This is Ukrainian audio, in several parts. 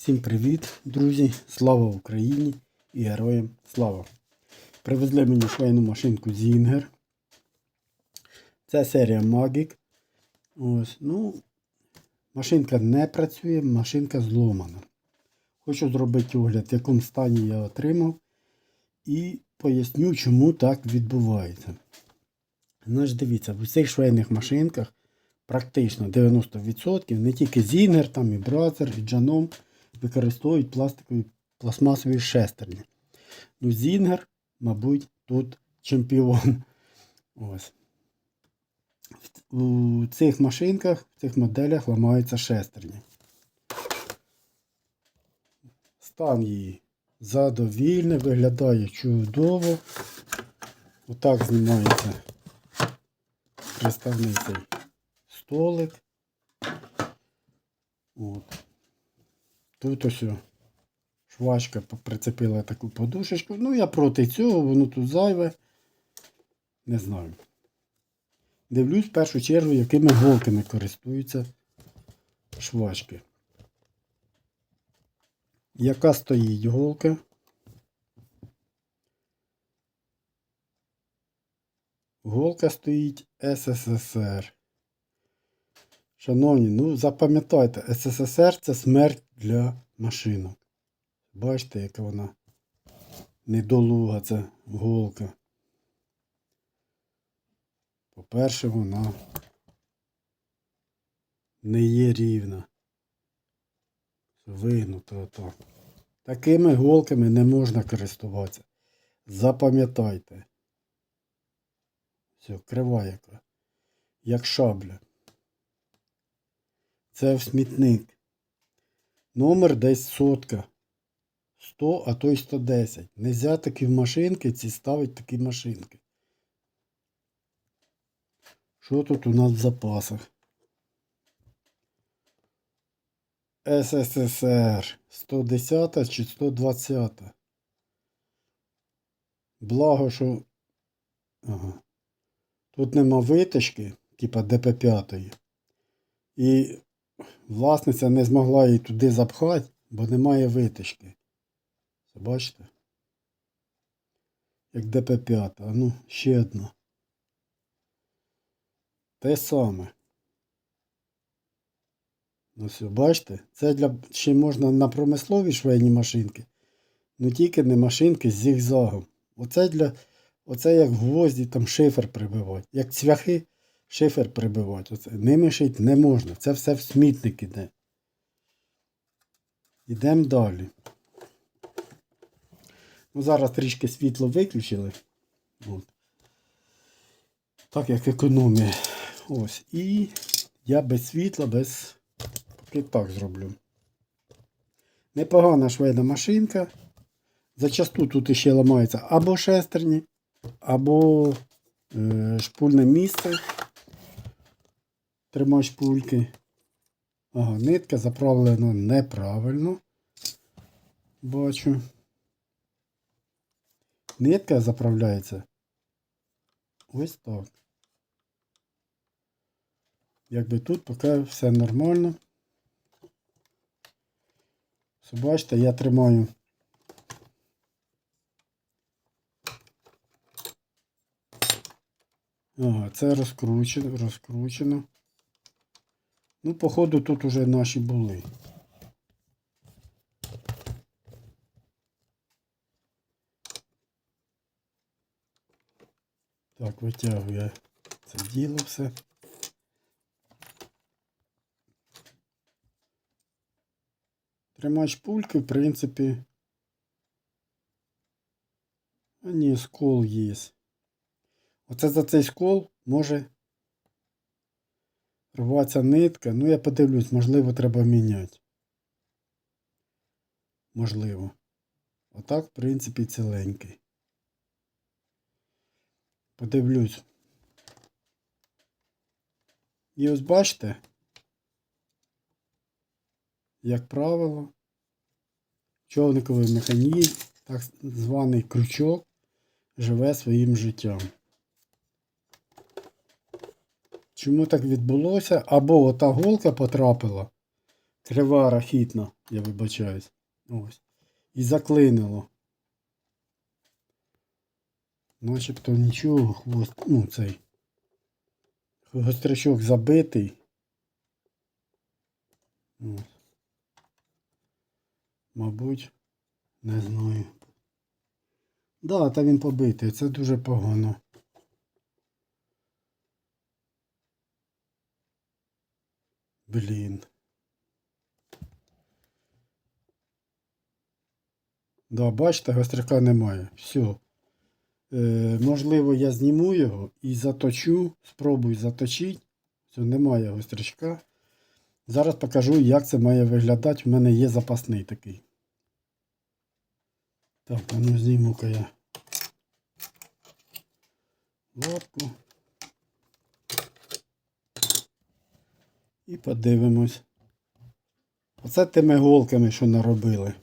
Всім привіт, друзі! Слава Україні і героям слава! Привезли мені швейну машинку Zinger. Це серія Magic. Ось, ну, машинка не працює, машинка зломана. Хочу зробити огляд, в якому стані я отримав. І поясню, чому так відбувається. Значить, дивіться, в усіх швейних машинках практично 90%, не тільки Zinger, там і Бразер, і Джаном використовують пластикові пластмасові шестерні. Ну, Зінгер, мабуть, тут чемпіон. Ось. У цих машинках, в цих моделях ламаються шестерні. Стан її задовільний, виглядає чудово. Отак знімається приставний цей столик. От. Тут ось швачка прицепила таку подушечку. Ну, я проти цього, воно тут зайве. Не знаю. Дивлюсь в першу чергу, якими голками користуються швачки. Яка стоїть голка? Голка стоїть СССР. Шановні, ну запам'ятайте, СССР це смерть для машинок. Бачите, яка вона недолуга ця голка. По-перше, вона не є рівна. Вигнута отак. Такими голками не можна користуватися. Запам'ятайте. Все, крива яка. Як шабля. Це в смітник. Номер десь сотка. 100, а то й 110. Нельзя такі машинки ці ставить такі машинки. Що тут у нас в запасах? СССР 110 чи 120. Благо, що. Ага. Тут нема витяжки, типа ДП5. І власниця не змогла її туди запхати, бо немає витяжки. Це бачите? Як ДП5. А ну, ще одна. Те саме. Ну все, бачите? Це для ще можна на промислові швейні машинки. Ну тільки не машинки з зігзагом. Оце для. Оце як гвозді там шифер прибивати. Як цвяхи шифер прибивати. Оце. Ними шити не можна. Це все в смітник іде. Йдемо далі. Ну, Зараз трішки світло виключили. От. Так як економія. Ось. І я без світла, без. Поки так зроблю. Непогана швейна машинка. Зачасту тут ще ламаються або шестерні, або е, шпульне місце. Тримач шпульки. Ага, нитка заправлена неправильно. Бачу. Нитка заправляється ось так. Якби тут поки все нормально. Все бачите, я тримаю. Ага, це розкручено, розкручено. Ну, походу, тут уже наші були. Так, витягую я це діло все. Тримач пульки, в принципі. А ні, скол є. Оце за цей скол може рватися нитка. Ну, я подивлюсь, можливо, треба міняти. Можливо. Отак, в принципі, ціленький. Подивлюсь. І ось бачите, як правило, човниковий механізм, так званий крючок, живе своїм життям. Чому так відбулося? Або ота голка потрапила крива рахітна, я вибачаюсь. Ось. І заклинило. Начебто нічого, хвост, ну цей. Гострячок забитий. Ось. Мабуть, не знаю. Да, та він побитий, це дуже погано. Блін. Да, бачите, гостряка немає. Все. Е, можливо, я зніму його і заточу, спробую заточити. Все, немає гострячка. Зараз покажу, як це має виглядати. У мене є запасний такий. Так, ну зніму-ка я лапку. І подивимось. Оце тими голками, що наробили.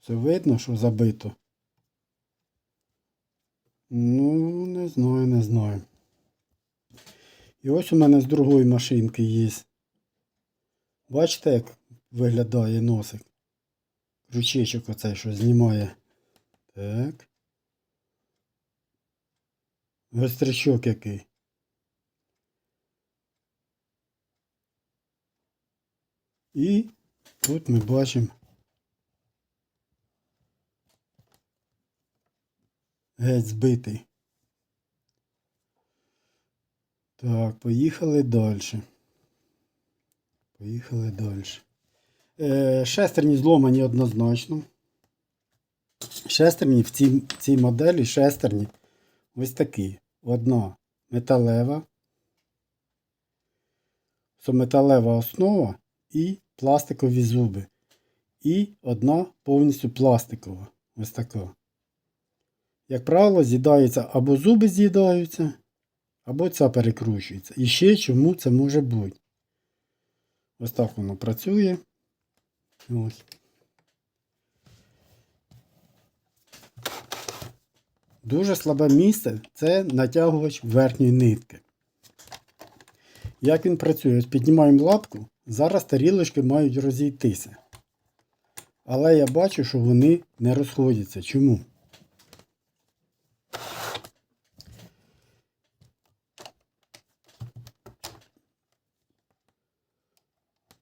Все видно, що забито. Ну, не знаю, не знаю. І ось у мене з другої машинки є. Бачите, як виглядає носик? Крючечок оцей, що знімає. Так. Гострячок який. І тут ми бачимо геть збитий. Так, поїхали далі. Поїхали далі. Е, шестерні зломані однозначно. Шестерні в цій, цій моделі шестерні ось такі. Одна металева. Металева основа і пластикові зуби. І одна повністю пластикова. Ось така. Як правило, з'їдаються або зуби з'їдаються, або ця перекручується. І ще чому це може бути? Ось так воно працює. Ось. Дуже слабе місце це натягувач верхньої нитки. Як він працює? Піднімаємо лапку, зараз тарілочки мають розійтися. Але я бачу, що вони не розходяться. Чому?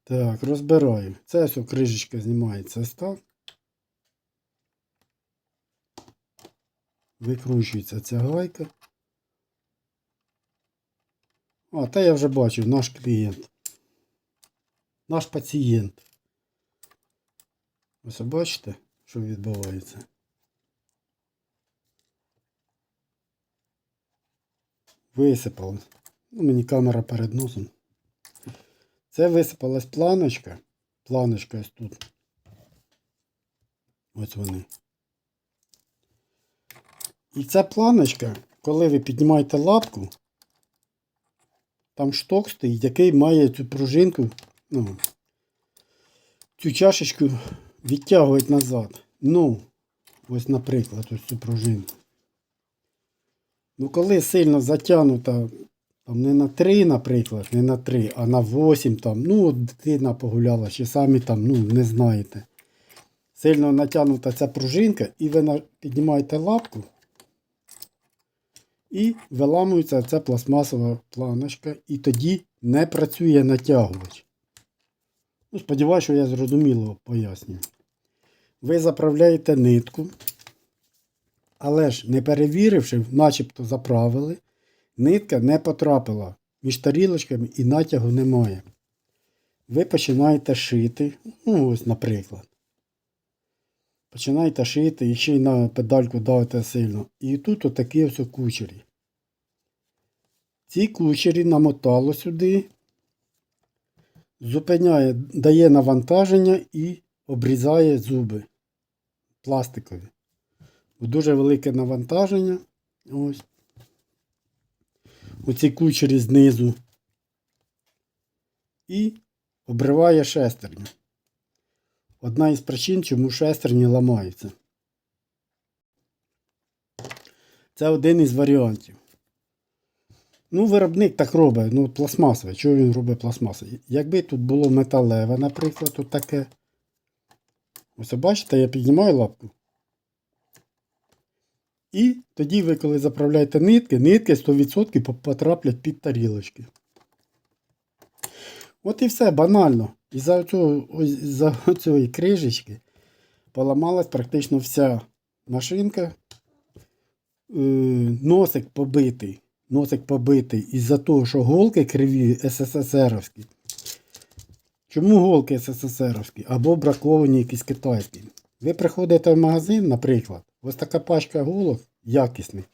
Так, розбираю. Це ось кришечка знімається ось так. Викручується ця гайка. А, та я вже бачив, наш клієнт. Наш пацієнт. Ось бачите, що відбувається. Висипалось. Ну, мені камера перед носом. Це висипалась планочка. Планочка ось тут. Ось вони. І ця планочка, коли ви піднімаєте лапку, там шток стоїть, який має цю пружинку, ну, цю чашечку відтягувати назад. Ну, ось, наприклад, ось цю пружинку. Ну, коли сильно затягнута там не на 3, наприклад, не на 3, а на 8 там. Ну, дитина погуляла, чи самі там, ну, не знаєте. Сильно натягнута ця пружинка, і ви піднімаєте лапку. І виламується ця пластмасова планочка, і тоді не працює натягувач. Ну, сподіваюся, що я зрозуміло пояснюю. Ви заправляєте нитку, але ж не перевіривши, начебто заправили, нитка не потрапила між тарілочками і натягу немає. Ви починаєте шити, ну ось, наприклад. Починаєте шити і ще й на педальку давите сильно. І тут отакі ось кучері. Ці кучері намотало сюди, зупиняє, дає навантаження і обрізає зуби пластикові. Дуже велике навантаження. Ось. Оці кучері знизу. І обриває шестерню. Одна із причин, чому шестерні ламаються. Це один із варіантів. Ну, виробник так робить, ну, пластмасове. Чого він робить пластмасове? Якби тут було металеве, наприклад, от таке. Ось бачите, я піднімаю лапку. І тоді ви, коли заправляєте нитки, нитки 100% потраплять під тарілочки. От і все, банально. І за цієї крижечки поламалась практично вся машинка. Е, носик побитий. Носик побитий із-за того, що голки криві СССРовські. Чому голки СССРовські? Або браковані якісь китайські. Ви приходите в магазин, наприклад, ось така пачка голок якісних.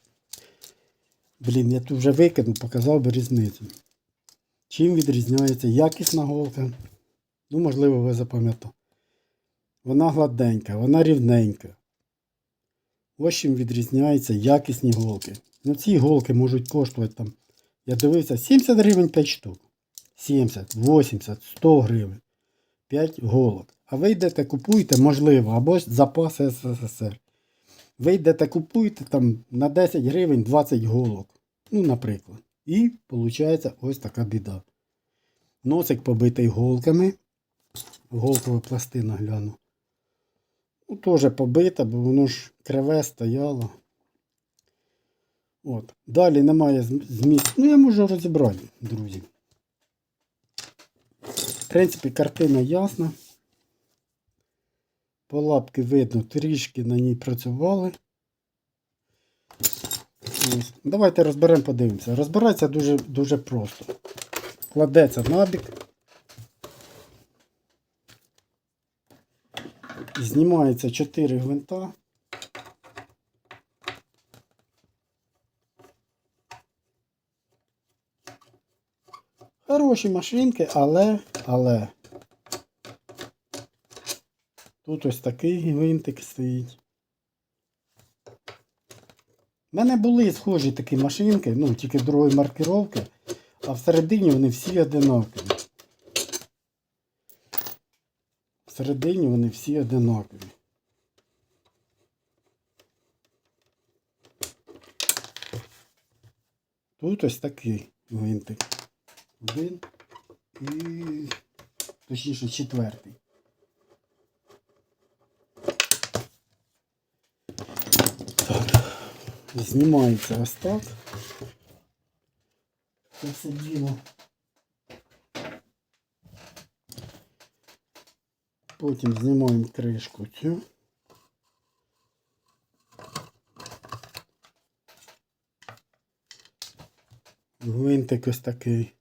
Блін, я тут вже викинув, показав би різницю. Чим відрізняється якісна голка? Ну, можливо, ви запам'ятали. Вона гладенька, вона рівненька. Ось чим відрізняються якісні голки. Ну, ці голки можуть коштувати там. Я дивився 70 гривень 5 штук. 70, 80, 100 гривень. 5 голок. А ви йдете купуєте, можливо, або запаси СССР. Ви йдете купуєте там на 10 гривень 20 голок. Ну, наприклад. І виходить ось така біда. Носик побитий голками. Голкова пластина гляну. Ну, теж побита, бо воно ж криве стояло. От. Далі немає зм- змісту. Ну, я можу розібрати, друзі. В принципі, картина ясна. По лапки видно, трішки на ній працювали. Ось. Давайте розберемо, подивимося. Розбирається дуже, дуже просто. Кладеться набік. Знімається 4 гвинта. Хороші машинки, але, але. Тут ось такий гвинтик стоїть. У мене були схожі такі машинки, ну, тільки другої маркировки, а всередині вони всі одинакові. Всередині вони всі одинакові. Тут ось такий гвинтик. Один і точніше четвертий. Так. Знімається ось так. Це все діло. Потім знімаємо кришку цю. Гвинтик ось такий.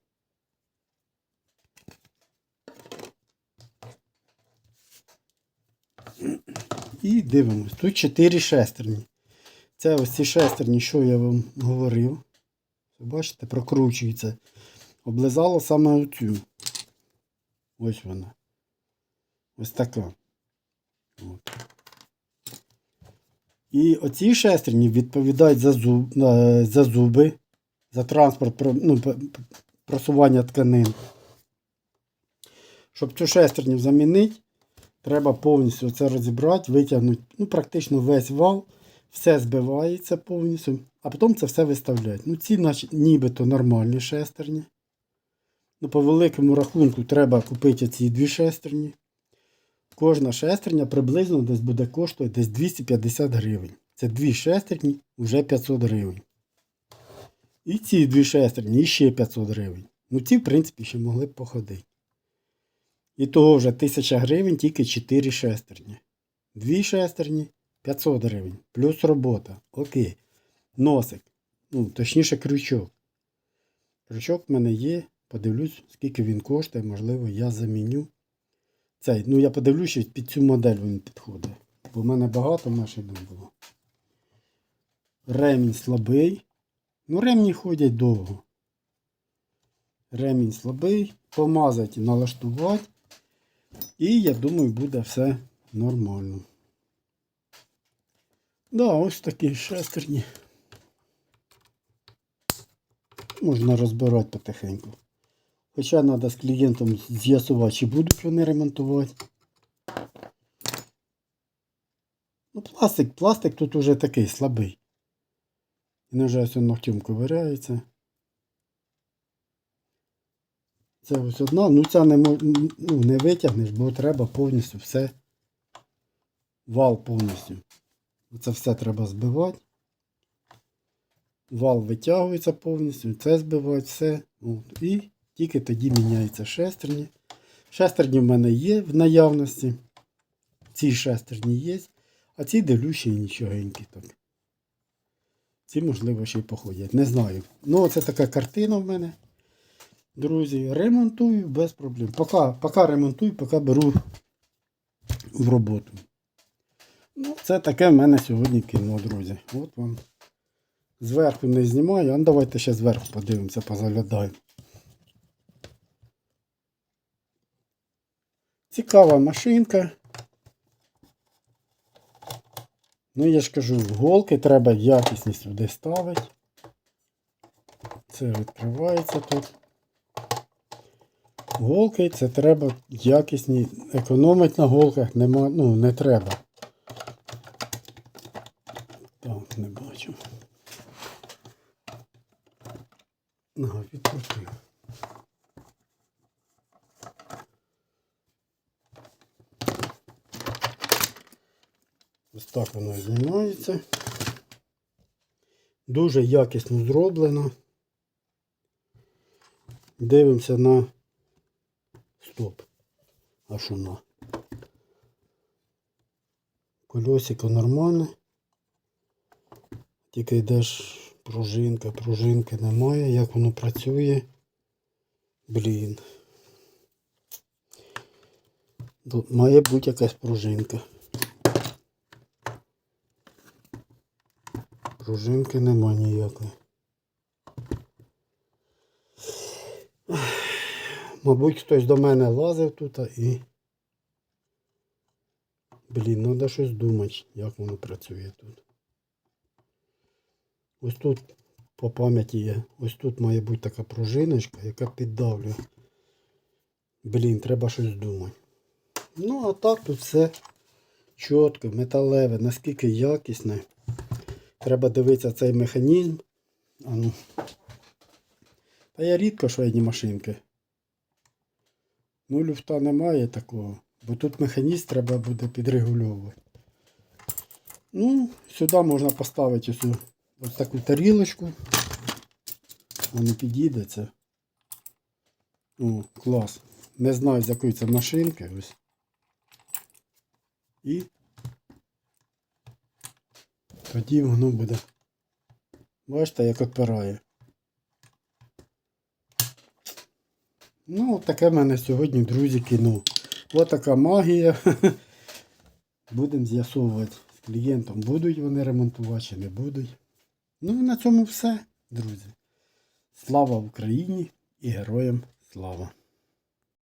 І дивимось. Тут 4 шестерні. Це ось ці шестерні, що я вам говорив. Бачите, прокручується. Облизало саме оцю. Ось вона. Ось така. От. І оці шестерні відповідають за, зуб, е, за зуби, за транспорт, ну, просування тканин. Щоб цю шестерню замінити, треба повністю це розібрати, витягнути ну, практично весь вал, все збивається повністю, а потім це все виставляють. Ну, ці наче, нібито нормальні шестерні. Ну, по великому рахунку треба купити ці дві шестерні. Кожна шестерня приблизно десь буде коштувати десь 250 гривень. Це дві шестерні вже 500 гривень. І ці дві шестерні ще 500 гривень. Ну ці, в принципі, ще могли б походити. І того вже 1000 гривень тільки 4 шестерні. Дві шестерні 500 гривень. Плюс робота. Окей. Носик. Ну, точніше, крючок. Крючок в мене є. Подивлюсь, скільки він коштує, можливо, я заміню. Цей, ну я подивлюсь, що під цю модель він підходить. Бо в мене багато машин було. Ремінь слабий. Ну, ремні ходять довго. Ремінь слабий. Помазати, налаштувати. І я думаю, буде все нормально. Да, ось такі шестерні. Можна розбирати потихеньку. Хоча треба з клієнтом з'ясувати, чи будуть вони ремонтувати. Ну, пластик, пластик тут уже такий слабий. І на жаль, все ногтем ковиряється. Це ось одна, ну ця не, ну, не витягнеш, бо треба повністю все. Вал повністю. Це все треба збивати. Вал витягується повністю, це збивають, все. От. І тільки тоді міняються шестерні. Шестерні в мене є в наявності. Ці шестерні є, а ці дивлюші нічогенькі так. Ці, можливо, ще й походять. Не знаю. Ну, оце така картина в мене. Друзі, ремонтую без проблем. Поки, поки ремонтую, поки беру в роботу. Ну, це таке в мене сьогодні кіно, друзі. От вам. Зверху не знімаю, а ну, давайте ще зверху подивимося, позаглядаємо. Цікава машинка. Ну, я ж кажу, голки треба якісні сюди ставити. Це відкривається тут. Голки це треба якісні. Економити на голках нема, ну, не треба. Так, не бачу. Ага, відкрутив. Ось так воно знімається. Дуже якісно зроблено. Дивимося на стоп. А що на? Колесико нормальне. Тільки йдеш пружинка, пружинки немає. Як воно працює? Блін. Тут має бути якась пружинка. Пружинки нема ніякої. Мабуть, хтось до мене лазив тут і. Блін, треба щось думати, як воно працює тут. Ось тут по пам'яті є. Ось тут має бути така пружиночка, яка піддавлює. Блін, треба щось думати. Ну, а так тут все чітко, металеве, наскільки якісне. Треба дивитися цей механізм. А ну. Та я рідко швейні машинки. Ну, люфта немає такого. Бо тут механізм треба буде підрегульовувати. Ну, сюди можна поставити ось, ось таку тарілочку. Воно підійде це. О, клас. Не знаю, з якої це машинки. Ось. І тоді воно буде. Бачите, як опирає. Ну, таке в мене сьогодні, друзі, кіно. Ось така магія. Будемо з'ясовувати з клієнтом, будуть вони ремонтувати чи не будуть. Ну на цьому все, друзі. Слава Україні і героям слава!